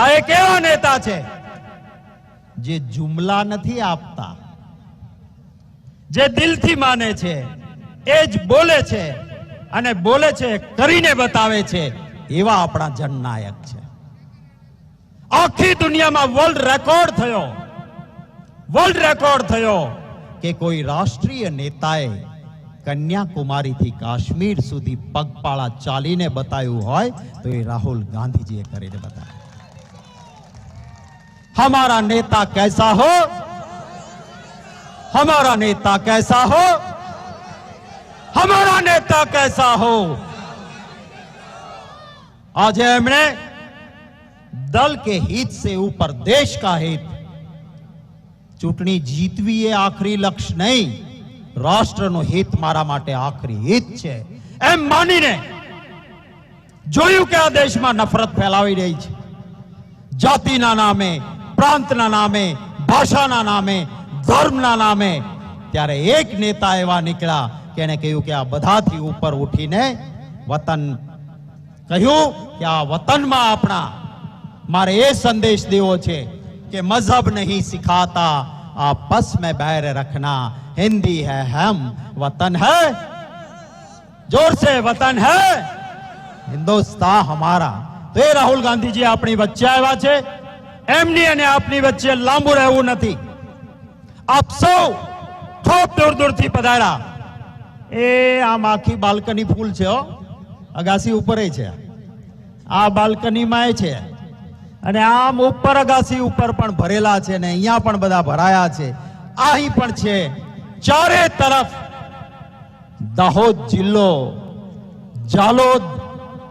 આ એક એવા નેતા છે જે જુમલા નથી આપતા, જે દિલથી માને છે, એ જ બોલે છે અને બોલે છે, કરીને બતાવે છે, એવા આપણા જનનાયક છે. આખી દુનિયામાં વર્લ્ડ રેકોર્ડ થયો વર્લ્ડ રેકોર્ડ થયો કે કોઈ રાષ્ટ્રીય નેતાએ કન્યાકુમારીથી કાશ્મીર સુધી પગપાળા ચાલીને બતાવ્યું હોય તો એ રાહુલ ગાંધીજીએ કરીને બતાવ્યું. हमारा नेता कैसा हो हमारा नेता कैसा हो हमारा नेता कैसा हो आज हमने दल के हित से ऊपर देश का हित ચૂંટણી જીતવી એ આખરી લક્ષ્ય નહીં રાષ્ટ્રનું હિત મારા માટે આખરી હિત છે એમ માનીને જોયું કે આ દેશમાં નફરત ફેલાવી રહી છે જાતિના નામે પ્રાંતના નામે ભાષાના નામે ધર્મના નામે ત્યારે એક નેતા એવા નીકળ્યા કે એને કહ્યું કે આ બધાથી ઉપર ઉઠીને વતન કહ્યું કે આ વતનમાં આપણા મારે એ સંદેશ દેવો છે કે મઝહબ નહીં સિખાતા આપસ में बैर रखना हिंदी है हम वतन है जोर से वतन है હિન્દુસ્તાન હમારા તો એ રાહુલ ગાંધીજી આપણી વચ્ચે આવ્યા છે એમની અને આપની વચ્ચે લાંબુ રહેવું નથી. આપ સૌ ખૂબ દૂર દૂરથી પધાર્યા. એ આમ આખી બાલ્કની ફૂલ છે હો. અગાસી ઉપર છે. આ બાલ્કનીમાં છે. અને આમ ઉપર અગાસી ઉપર પણ ભરેલા છે ને અહીંયા પણ બધા ભરાયા છે. અહીં પણ છે. ચારે તરફ દાહોદ જિલ્લો, જાલોદ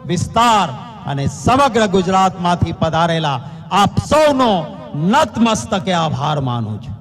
વિસ્તાર અને સમગ્ર ગુજરાતમાંથી પધારેલા આપ સૌનો નતમસ્તકે આભાર માનું છું.